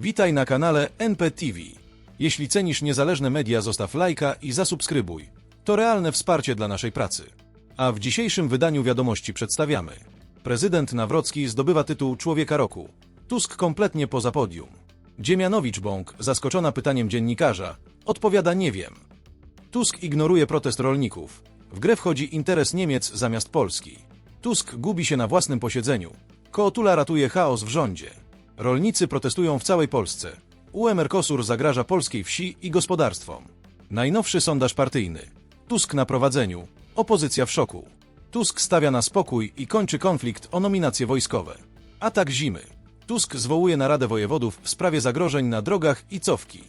Witaj na kanale NPTV. Jeśli cenisz niezależne media, zostaw lajka i zasubskrybuj. To realne wsparcie dla naszej pracy. A w dzisiejszym wydaniu wiadomości przedstawiamy. Prezydent Nawrocki zdobywa tytuł Człowieka Roku. Tusk kompletnie poza podium. Dziemianowicz-Bąk, zaskoczona pytaniem dziennikarza, odpowiada nie wiem. Tusk ignoruje protest rolników. W grę wchodzi interes Niemiec zamiast Polski. Tusk gubi się na własnym posiedzeniu. Kootula ratuje chaos w rządzie. Rolnicy protestują w całej Polsce. UE Mercosur zagraża polskiej wsi i gospodarstwom. Najnowszy sondaż partyjny. Tusk na prowadzeniu. Opozycja w szoku. Tusk stawia na spokój i kończy konflikt o nominacje wojskowe. Atak zimy. Tusk zwołuje naradę wojewodów w sprawie zagrożeń na drogach i cofki.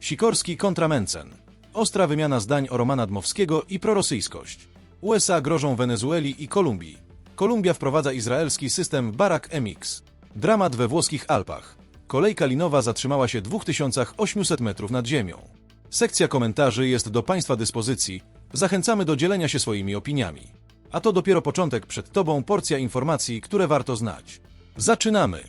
Sikorski kontra Mencen. Ostra wymiana zdań o Romana Dmowskiego i prorosyjskość. USA grożą Wenezueli i Kolumbii. Kolumbia wprowadza izraelski system Barak MX. Dramat we włoskich Alpach. Kolejka linowa zatrzymała się 2800 metrów nad ziemią. Sekcja komentarzy jest do Państwa dyspozycji. Zachęcamy do dzielenia się swoimi opiniami. A to dopiero początek przed Tobą porcja informacji, które warto znać. Zaczynamy!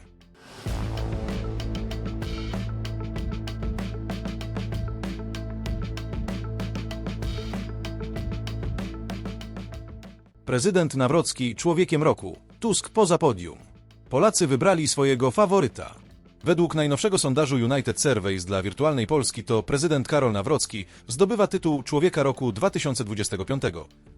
Prezydent Nawrocki człowiekiem roku, Tusk poza podium. Polacy wybrali swojego faworyta. Według najnowszego sondażu United Surveys dla wirtualnej Polski to prezydent Karol Nawrocki zdobywa tytuł Człowieka Roku 2025,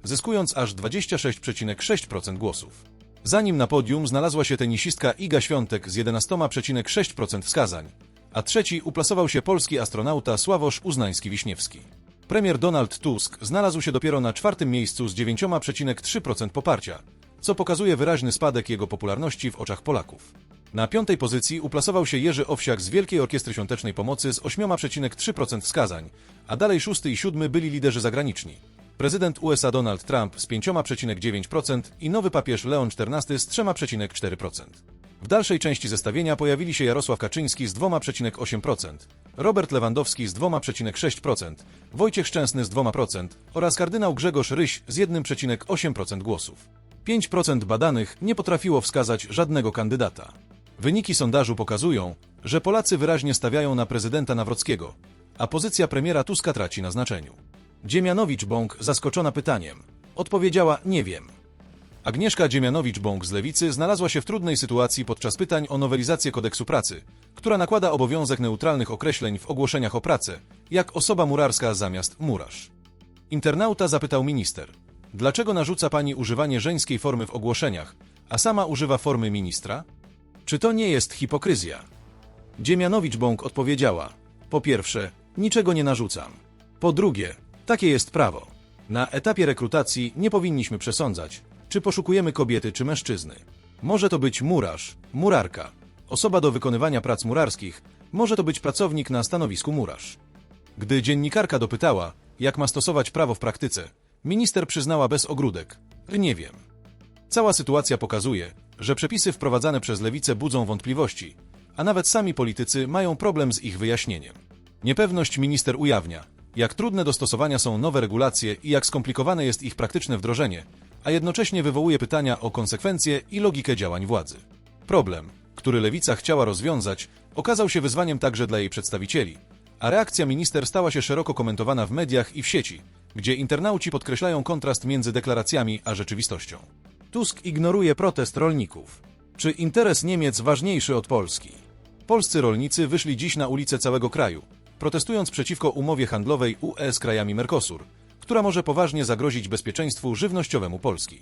zyskując aż 26,6% głosów. Za nim na podium znalazła się tenisistka Iga Świątek z 11,6% wskazań, a trzeci uplasował się polski astronauta Sławosz Uznański-Wiśniewski. Premier Donald Tusk znalazł się dopiero na czwartym miejscu z 9,3% poparcia, co pokazuje wyraźny spadek jego popularności w oczach Polaków. Na piątej pozycji uplasował się Jerzy Owsiak z Wielkiej Orkiestry Świątecznej Pomocy z 8,3% wskazań, a dalej szósty i siódmy byli liderzy zagraniczni. Prezydent USA Donald Trump z 5,9% i nowy papież Leon XIV z 3,4%. W dalszej części zestawienia pojawili się Jarosław Kaczyński z 2,8%, Robert Lewandowski z 2,6%, Wojciech Szczęsny z 2% oraz kardynał Grzegorz Ryś z 1,8% głosów. 5% badanych nie potrafiło wskazać żadnego kandydata. Wyniki sondażu pokazują, że Polacy wyraźnie stawiają na prezydenta Nawrockiego, a pozycja premiera Tuska traci na znaczeniu. Dziemianowicz-Bąk zaskoczona pytaniem. Odpowiedziała nie wiem. Agnieszka Dziemianowicz-Bąk z Lewicy znalazła się w trudnej sytuacji podczas pytań o nowelizację kodeksu pracy, która nakłada obowiązek neutralnych określeń w ogłoszeniach o pracę, jak osoba murarska zamiast murarz. Internauta zapytał minister, dlaczego narzuca pani używanie żeńskiej formy w ogłoszeniach, a sama używa formy ministra? Czy to nie jest hipokryzja? Dziemianowicz-Bąk odpowiedziała, po pierwsze, niczego nie narzucam. Po drugie, takie jest prawo. Na etapie rekrutacji nie powinniśmy przesądzać, czy poszukujemy kobiety czy mężczyzny. Może to być murarz, murarka, osoba do wykonywania prac murarskich, może to być pracownik na stanowisku murarz. Gdy dziennikarka dopytała, jak ma stosować prawo w praktyce, minister przyznała bez ogródek: Nie wiem. Cała sytuacja pokazuje, że przepisy wprowadzane przez lewicę budzą wątpliwości, a nawet sami politycy mają problem z ich wyjaśnieniem. Niepewność minister ujawnia, jak trudne do stosowania są nowe regulacje i jak skomplikowane jest ich praktyczne wdrożenie, a jednocześnie wywołuje pytania o konsekwencje i logikę działań władzy. Problem, który lewica chciała rozwiązać, okazał się wyzwaniem także dla jej przedstawicieli, a reakcja minister stała się szeroko komentowana w mediach i w sieci, gdzie internauci podkreślają kontrast między deklaracjami a rzeczywistością. Tusk ignoruje protest rolników. Czy interes Niemiec ważniejszy od Polski? Polscy rolnicy wyszli dziś na ulice całego kraju, protestując przeciwko umowie handlowej UE z krajami Mercosur, która może poważnie zagrozić bezpieczeństwu żywnościowemu Polski.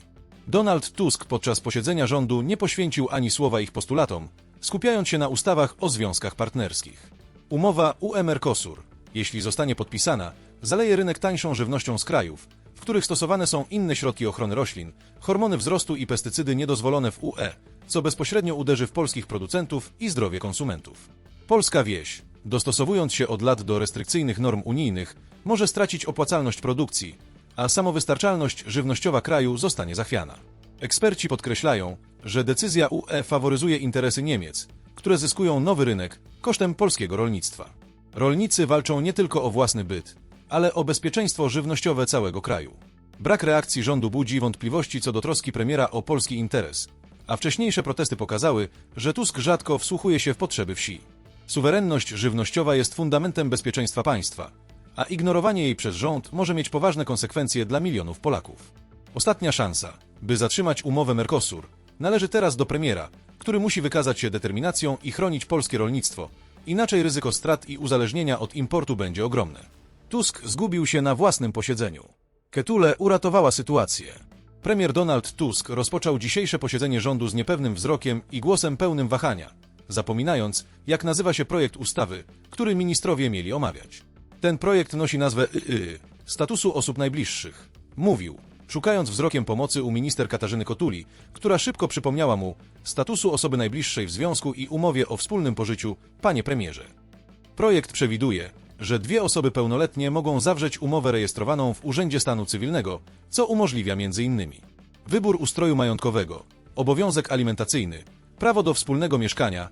Donald Tusk podczas posiedzenia rządu nie poświęcił ani słowa ich postulatom, skupiając się na ustawach o związkach partnerskich. Umowa UE-Mercosur, jeśli zostanie podpisana, zaleje rynek tańszą żywnością z krajów, w których stosowane są inne środki ochrony roślin, hormony wzrostu i pestycydy niedozwolone w UE, co bezpośrednio uderzy w polskich producentów i zdrowie konsumentów. Polska wieś, dostosowując się od lat do restrykcyjnych norm unijnych, może stracić opłacalność produkcji, a samowystarczalność żywnościowa kraju zostanie zachwiana. Eksperci podkreślają, że decyzja UE faworyzuje interesy Niemiec, które zyskują nowy rynek kosztem polskiego rolnictwa. Rolnicy walczą nie tylko o własny byt, ale o bezpieczeństwo żywnościowe całego kraju. Brak reakcji rządu budzi wątpliwości co do troski premiera o polski interes, a wcześniejsze protesty pokazały, że Tusk rzadko wsłuchuje się w potrzeby wsi. Suwerenność żywnościowa jest fundamentem bezpieczeństwa państwa, a ignorowanie jej przez rząd może mieć poważne konsekwencje dla milionów Polaków. Ostatnia szansa, by zatrzymać umowę Mercosur, należy teraz do premiera, który musi wykazać się determinacją i chronić polskie rolnictwo, inaczej ryzyko strat i uzależnienia od importu będzie ogromne. Tusk zgubił się na własnym posiedzeniu. Ketule uratowała sytuację. Premier Donald Tusk rozpoczął dzisiejsze posiedzenie rządu z niepewnym wzrokiem i głosem pełnym wahania, zapominając, jak nazywa się projekt ustawy, który ministrowie mieli omawiać. Ten projekt nosi nazwę YY, statusu osób najbliższych. Mówił, szukając wzrokiem pomocy u minister Katarzyny Kotuli, która szybko przypomniała mu statusu osoby najbliższej w związku i umowie o wspólnym pożyciu, panie premierze. Projekt przewiduje, że dwie osoby pełnoletnie mogą zawrzeć umowę rejestrowaną w Urzędzie Stanu Cywilnego, co umożliwia m.in. wybór ustroju majątkowego, obowiązek alimentacyjny, prawo do wspólnego mieszkania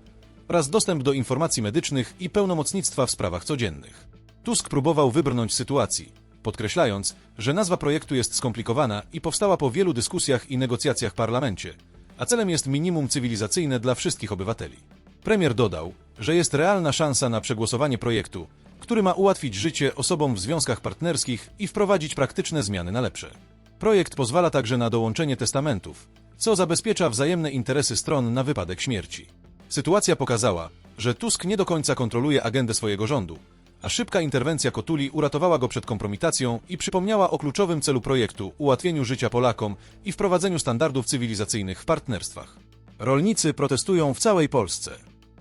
oraz dostęp do informacji medycznych i pełnomocnictwa w sprawach codziennych. Tusk próbował wybrnąć sytuacji, podkreślając, że nazwa projektu jest skomplikowana i powstała po wielu dyskusjach i negocjacjach w parlamencie, a celem jest minimum cywilizacyjne dla wszystkich obywateli. Premier dodał, że jest realna szansa na przegłosowanie projektu, który ma ułatwić życie osobom w związkach partnerskich i wprowadzić praktyczne zmiany na lepsze. Projekt pozwala także na dołączenie testamentów, co zabezpiecza wzajemne interesy stron na wypadek śmierci. Sytuacja pokazała, że Tusk nie do końca kontroluje agendę swojego rządu, a szybka interwencja Kotuli uratowała go przed kompromitacją i przypomniała o kluczowym celu projektu ułatwieniu życia Polakom i wprowadzeniu standardów cywilizacyjnych w partnerstwach. Rolnicy protestują w całej Polsce.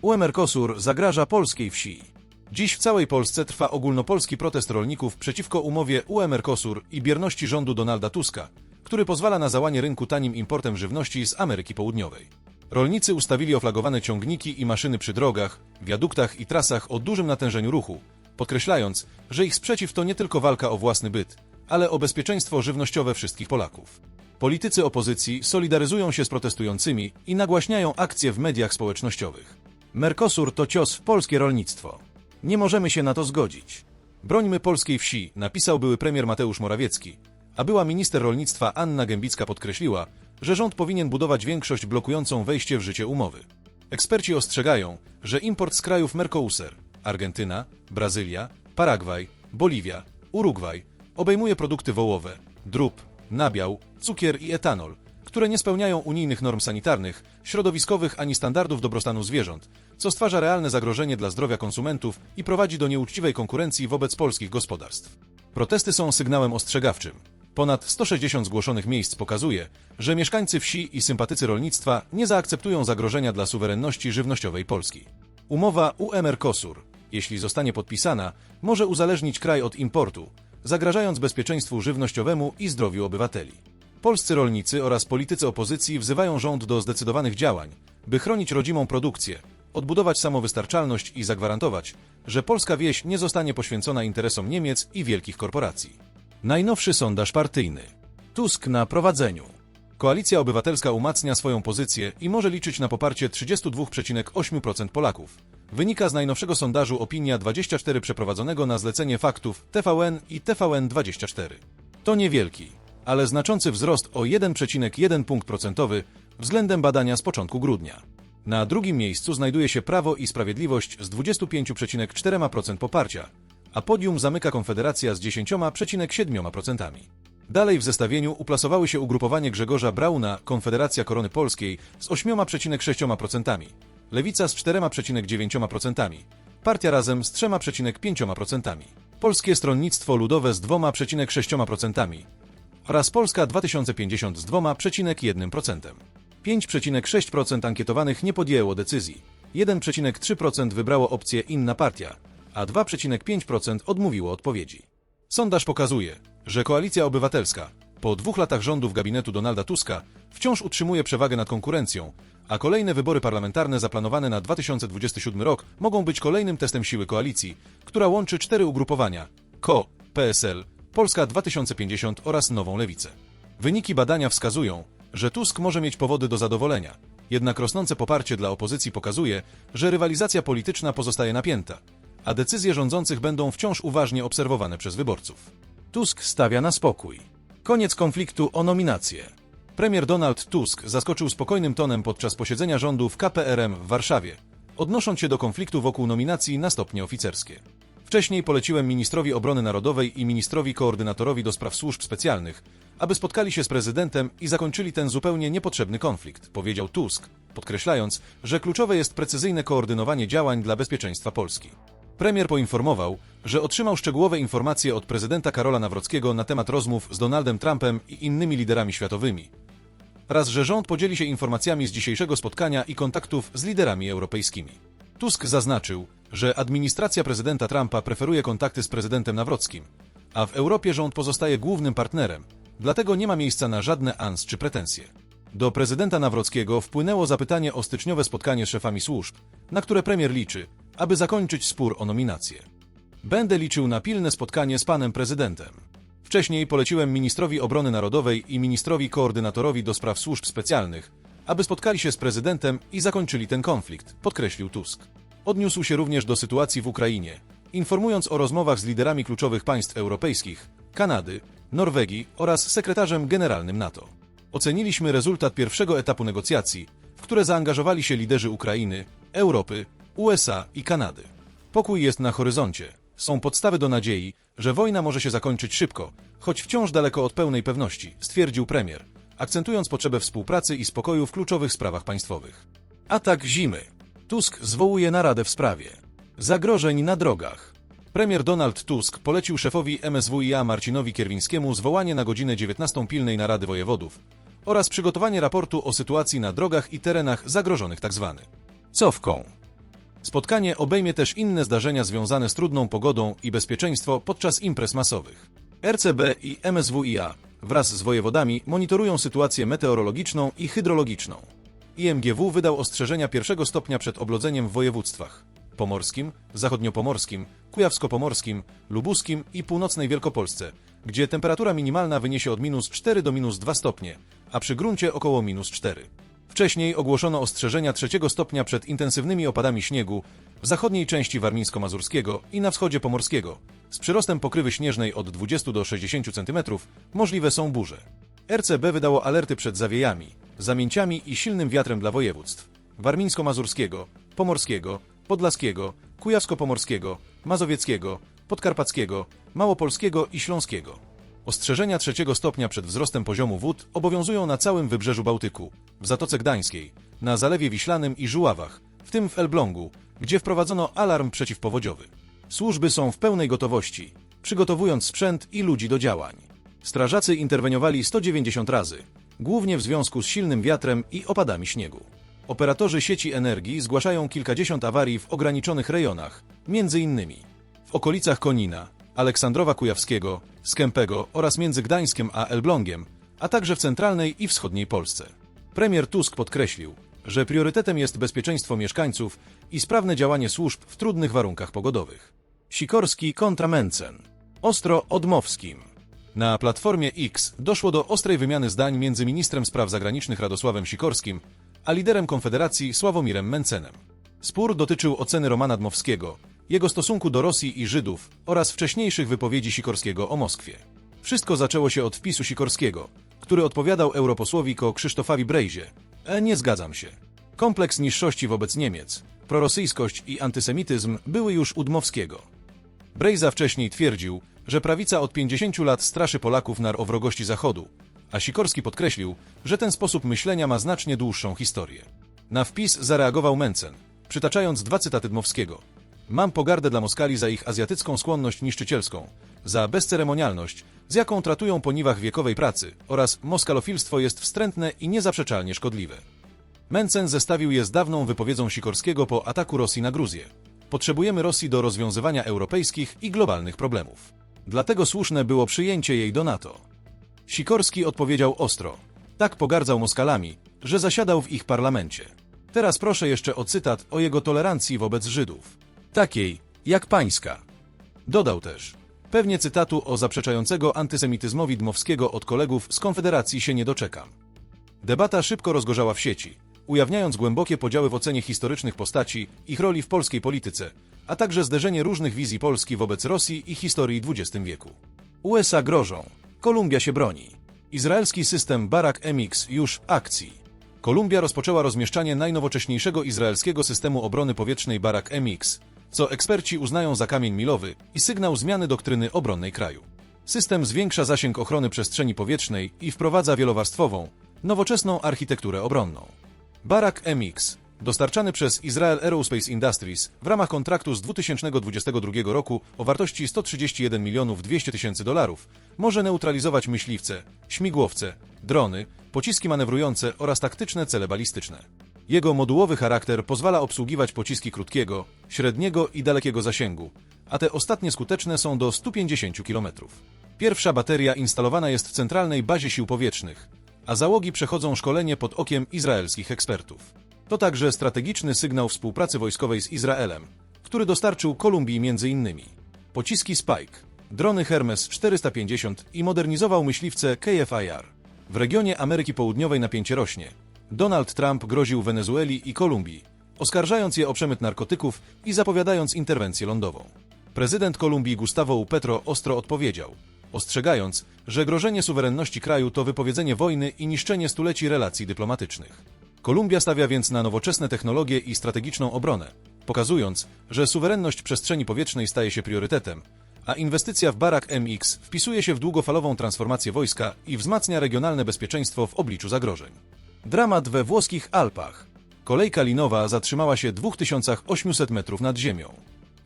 UE Mercosur zagraża polskiej wsi. Dziś w całej Polsce trwa ogólnopolski protest rolników przeciwko umowie UE Mercosur i bierności rządu Donalda Tuska, który pozwala na załanie rynku tanim importem żywności z Ameryki Południowej. Rolnicy ustawili oflagowane ciągniki i maszyny przy drogach, wiaduktach i trasach o dużym natężeniu ruchu, podkreślając, że ich sprzeciw to nie tylko walka o własny byt, ale o bezpieczeństwo żywnościowe wszystkich Polaków. Politycy opozycji solidaryzują się z protestującymi i nagłaśniają akcje w mediach społecznościowych. Mercosur to cios w polskie rolnictwo. Nie możemy się na to zgodzić. Brońmy polskiej wsi, napisał były premier Mateusz Morawiecki, a była minister rolnictwa Anna Gębicka podkreśliła, że rząd powinien budować większość blokującą wejście w życie umowy. Eksperci ostrzegają, że import z krajów Mercosur Argentyna, Brazylia, Paragwaj, Boliwia, Urugwaj obejmuje produkty wołowe, drób, nabiał, cukier i etanol, które nie spełniają unijnych norm sanitarnych, środowiskowych ani standardów dobrostanu zwierząt, co stwarza realne zagrożenie dla zdrowia konsumentów i prowadzi do nieuczciwej konkurencji wobec polskich gospodarstw. Protesty są sygnałem ostrzegawczym. Ponad 160 zgłoszonych miejsc pokazuje, że mieszkańcy wsi i sympatycy rolnictwa nie zaakceptują zagrożenia dla suwerenności żywnościowej Polski. Umowa UE-Mercosur, jeśli zostanie podpisana, może uzależnić kraj od importu, zagrażając bezpieczeństwu żywnościowemu i zdrowiu obywateli. Polscy rolnicy oraz politycy opozycji wzywają rząd do zdecydowanych działań, by chronić rodzimą produkcję, odbudować samowystarczalność i zagwarantować, że polska wieś nie zostanie poświęcona interesom Niemiec i wielkich korporacji. Najnowszy sondaż partyjny. Tusk na prowadzeniu. Koalicja Obywatelska umacnia swoją pozycję i może liczyć na poparcie 32,8% Polaków. Wynika z najnowszego sondażu Opinia 24 przeprowadzonego na zlecenie faktów TVN i TVN24. To niewielki, ale znaczący wzrost o 1,1 punkt procentowy względem badania z początku grudnia. Na drugim miejscu znajduje się Prawo i Sprawiedliwość z 25,4% poparcia, a podium zamyka Konfederacja z 10,7%. Dalej w zestawieniu uplasowały się ugrupowanie Grzegorza Brauna, Konfederacja Korony Polskiej z 8,6%, Lewica z 4,9%, Partia Razem z 3,5%, Polskie Stronnictwo Ludowe z 2,6% oraz Polska 2050 z 2,1%. 5,6% ankietowanych nie podjęło decyzji, 1,3% wybrało opcję inna partia, a 2,5% odmówiło odpowiedzi. Sondaż pokazuje, że Koalicja Obywatelska po dwóch latach rządów gabinetu Donalda Tuska wciąż utrzymuje przewagę nad konkurencją, a kolejne wybory parlamentarne zaplanowane na 2027 rok mogą być kolejnym testem siły koalicji, która łączy cztery ugrupowania: KO, PSL, Polska 2050 oraz Nową Lewicę. Wyniki badania wskazują, że Tusk może mieć powody do zadowolenia, jednak rosnące poparcie dla opozycji pokazuje, że rywalizacja polityczna pozostaje napięta, a decyzje rządzących będą wciąż uważnie obserwowane przez wyborców. Tusk stawia na spokój. Koniec konfliktu o nominację. Premier Donald Tusk zaskoczył spokojnym tonem podczas posiedzenia rządu w KPRM w Warszawie, odnosząc się do konfliktu wokół nominacji na stopnie oficerskie. Wcześniej poleciłem ministrowi obrony narodowej i ministrowi koordynatorowi do spraw służb specjalnych, aby spotkali się z prezydentem i zakończyli ten zupełnie niepotrzebny konflikt, powiedział Tusk, podkreślając, że kluczowe jest precyzyjne koordynowanie działań dla bezpieczeństwa Polski. Premier poinformował, że otrzymał szczegółowe informacje od prezydenta Karola Nawrockiego na temat rozmów z Donaldem Trumpem i innymi liderami światowymi, oraz że rząd podzieli się informacjami z dzisiejszego spotkania i kontaktów z liderami europejskimi. Tusk zaznaczył, że administracja prezydenta Trumpa preferuje kontakty z prezydentem Nawrockim, a w Europie rząd pozostaje głównym partnerem, dlatego nie ma miejsca na żadne ans czy pretensje. Do prezydenta Nawrockiego wpłynęło zapytanie o styczniowe spotkanie z szefami służb, na które premier liczy, aby zakończyć spór o nominację. Będę liczył na pilne spotkanie z panem prezydentem. Wcześniej poleciłem ministrowi obrony narodowej i ministrowi koordynatorowi do spraw służb specjalnych, aby spotkali się z prezydentem i zakończyli ten konflikt, podkreślił Tusk. Odniósł się również do sytuacji w Ukrainie, informując o rozmowach z liderami kluczowych państw europejskich, Kanady, Norwegii oraz sekretarzem generalnym NATO. Oceniliśmy rezultat pierwszego etapu negocjacji, w które zaangażowali się liderzy Ukrainy, Europy, USA i Kanady. Pokój jest na horyzoncie. Są podstawy do nadziei, że wojna może się zakończyć szybko, choć wciąż daleko od pełnej pewności, stwierdził premier, akcentując potrzebę współpracy i spokoju w kluczowych sprawach państwowych. Atak zimy. Tusk zwołuje naradę w sprawie. Zagrożeń na drogach. Premier Donald Tusk polecił szefowi MSWiA Marcinowi Kierwińskiemu zwołanie na godzinę 19 pilnej narady wojewodów oraz przygotowanie raportu o sytuacji na drogach i terenach zagrożonych tzw. cofką. Spotkanie obejmie też inne zdarzenia związane z trudną pogodą i bezpieczeństwo podczas imprez masowych. RCB i MSWiA wraz z wojewodami monitorują sytuację meteorologiczną i hydrologiczną. IMGW wydał ostrzeżenia pierwszego stopnia przed oblodzeniem w województwach pomorskim, zachodniopomorskim, kujawsko-pomorskim, lubuskim i północnej Wielkopolsce, gdzie temperatura minimalna wyniesie od minus 4 do minus 2 stopnie, a przy gruncie około minus 4. Wcześniej ogłoszono ostrzeżenia trzeciego stopnia przed intensywnymi opadami śniegu w zachodniej części Warmińsko-Mazurskiego i na wschodzie Pomorskiego. Z przyrostem pokrywy śnieżnej od 20 do 60 cm możliwe są burze. RCB wydało alerty przed zawiejami, zamięciami i silnym wiatrem dla województw warmińsko-mazurskiego, pomorskiego, podlaskiego, kujawsko-pomorskiego, mazowieckiego, podkarpackiego, małopolskiego i śląskiego. Ostrzeżenia trzeciego stopnia przed wzrostem poziomu wód obowiązują na całym wybrzeżu Bałtyku, w Zatoce Gdańskiej, na Zalewie Wiślanym i Żuławach, w tym w Elblągu, gdzie wprowadzono alarm przeciwpowodziowy. Służby są w pełnej gotowości, przygotowując sprzęt i ludzi do działań. Strażacy interweniowali 190 razy, głównie w związku z silnym wiatrem i opadami śniegu. Operatorzy sieci energii zgłaszają kilkadziesiąt awarii w ograniczonych rejonach, innymi w okolicach Konina, Aleksandrowa Kujawskiego, Skępego oraz między Gdańskiem a Elblągiem, a także w centralnej i wschodniej Polsce. Premier Tusk podkreślił, że priorytetem jest bezpieczeństwo mieszkańców i sprawne działanie służb w trudnych warunkach pogodowych. Sikorski kontra Mencen. Ostro Odmowskim. Na Platformie X doszło do ostrej wymiany zdań między ministrem spraw zagranicznych Radosławem Sikorskim a liderem Konfederacji Sławomirem Mencenem. Spór dotyczył oceny Romana Dmowskiego, jego stosunku do Rosji i Żydów oraz wcześniejszych wypowiedzi Sikorskiego o Moskwie. Wszystko zaczęło się od wpisu Sikorskiego, który odpowiadał europosłowi ko Krzysztofowi Brejzie. E, nie zgadzam się. Kompleks niższości wobec Niemiec, prorosyjskość i antysemityzm były już u Dmowskiego. Brejza wcześniej twierdził, że prawica od 50 lat straszy Polaków na wrogości Zachodu, a Sikorski podkreślił, że ten sposób myślenia ma znacznie dłuższą historię. Na wpis zareagował Mencen, przytaczając dwa cytaty Dmowskiego. Mam pogardę dla Moskali za ich azjatycką skłonność niszczycielską, za bezceremonialność, z jaką tratują po niwach wiekowej pracy oraz moskalofilstwo jest wstrętne i niezaprzeczalnie szkodliwe. Mencen zestawił je z dawną wypowiedzą Sikorskiego po ataku Rosji na Gruzję. Potrzebujemy Rosji do rozwiązywania europejskich i globalnych problemów. Dlatego słuszne było przyjęcie jej do NATO. Sikorski odpowiedział ostro. Tak pogardzał Moskalami, że zasiadał w ich parlamencie. Teraz proszę jeszcze o cytat o jego tolerancji wobec Żydów. Takiej, jak pańska. Dodał też. Pewnie cytatu o zaprzeczającego antysemityzmowi Dmowskiego od kolegów z Konfederacji się nie doczekam. Debata szybko rozgorzała w sieci, ujawniając głębokie podziały w ocenie historycznych postaci, ich roli w polskiej polityce, a także zderzenie różnych wizji Polski wobec Rosji i historii XX wieku. USA grożą, Kolumbia się broni. Izraelski system Barak MX już w akcji. Kolumbia rozpoczęła rozmieszczanie najnowocześniejszego izraelskiego systemu obrony powietrznej Barak MX, co eksperci uznają za kamień milowy i sygnał zmiany doktryny obronnej kraju. System zwiększa zasięg ochrony przestrzeni powietrznej i wprowadza wielowarstwową, nowoczesną architekturę obronną. Barak MX, dostarczany przez Israel Aerospace Industries w ramach kontraktu z 2022 roku o wartości 131 milionów 200 tysięcy dolarów, może neutralizować myśliwce, śmigłowce, drony, pociski manewrujące oraz taktyczne cele balistyczne. Jego modułowy charakter pozwala obsługiwać pociski krótkiego, średniego i dalekiego zasięgu, a te ostatnie skuteczne są do 150 km. Pierwsza bateria instalowana jest w centralnej bazie sił powietrznych, a załogi przechodzą szkolenie pod okiem izraelskich ekspertów. To także strategiczny sygnał współpracy wojskowej z Izraelem, który dostarczył Kolumbii m.in. pociski Spike, drony Hermes 450 i modernizował myśliwce KFIR. W regionie Ameryki Południowej napięcie rośnie. Donald Trump groził Wenezueli i Kolumbii, oskarżając je o przemyt narkotyków i zapowiadając interwencję lądową. Prezydent Kolumbii Gustavo Petro ostro odpowiedział, ostrzegając, że grożenie suwerenności kraju to wypowiedzenie wojny i niszczenie stuleci relacji dyplomatycznych. Kolumbia stawia więc na nowoczesne technologie i strategiczną obronę, pokazując, że suwerenność przestrzeni powietrznej staje się priorytetem, a inwestycja w Barak MX wpisuje się w długofalową transformację wojska i wzmacnia regionalne bezpieczeństwo w obliczu zagrożeń. Dramat we włoskich Alpach. Kolejka linowa zatrzymała się 2800 metrów nad ziemią.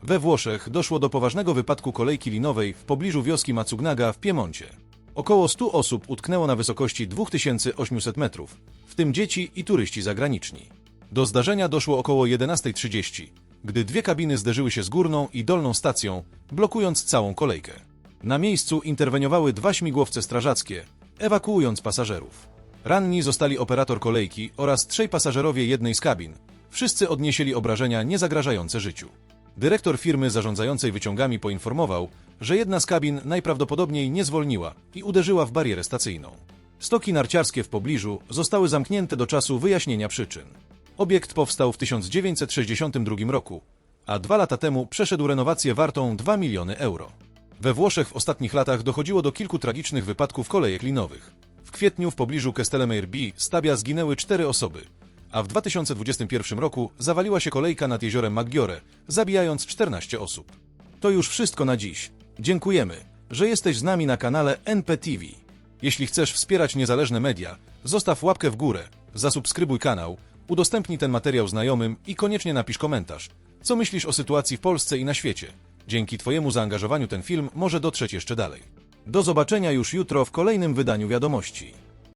We Włoszech doszło do poważnego wypadku kolejki linowej w pobliżu wioski Macugnaga w Piemoncie. Około 100 osób utknęło na wysokości 2800 metrów, w tym dzieci i turyści zagraniczni. Do zdarzenia doszło około 11.30, gdy dwie kabiny zderzyły się z górną i dolną stacją, blokując całą kolejkę. Na miejscu interweniowały dwa śmigłowce strażackie, ewakuując pasażerów. Ranni zostali operator kolejki oraz trzej pasażerowie jednej z kabin. Wszyscy odnieśli obrażenia niezagrażające życiu. Dyrektor firmy zarządzającej wyciągami poinformował, że jedna z kabin najprawdopodobniej nie zwolniła i uderzyła w barierę stacyjną. Stoki narciarskie w pobliżu zostały zamknięte do czasu wyjaśnienia przyczyn. Obiekt powstał w 1962 roku, a dwa lata temu przeszedł renowację wartą 2 miliony euro. We Włoszech w ostatnich latach dochodziło do kilku tragicznych wypadków kolejek linowych. W kwietniu w pobliżu Castellamare B Stabia zginęły cztery osoby, a w 2021 roku zawaliła się kolejka nad jeziorem Maggiore, zabijając 14 osób. To już wszystko na dziś. Dziękujemy, że jesteś z nami na kanale NPTV. Jeśli chcesz wspierać niezależne media, zostaw łapkę w górę, zasubskrybuj kanał, udostępnij ten materiał znajomym i koniecznie napisz komentarz. Co myślisz o sytuacji w Polsce i na świecie? Dzięki Twojemu zaangażowaniu ten film może dotrzeć jeszcze dalej. Do zobaczenia już jutro w kolejnym wydaniu wiadomości.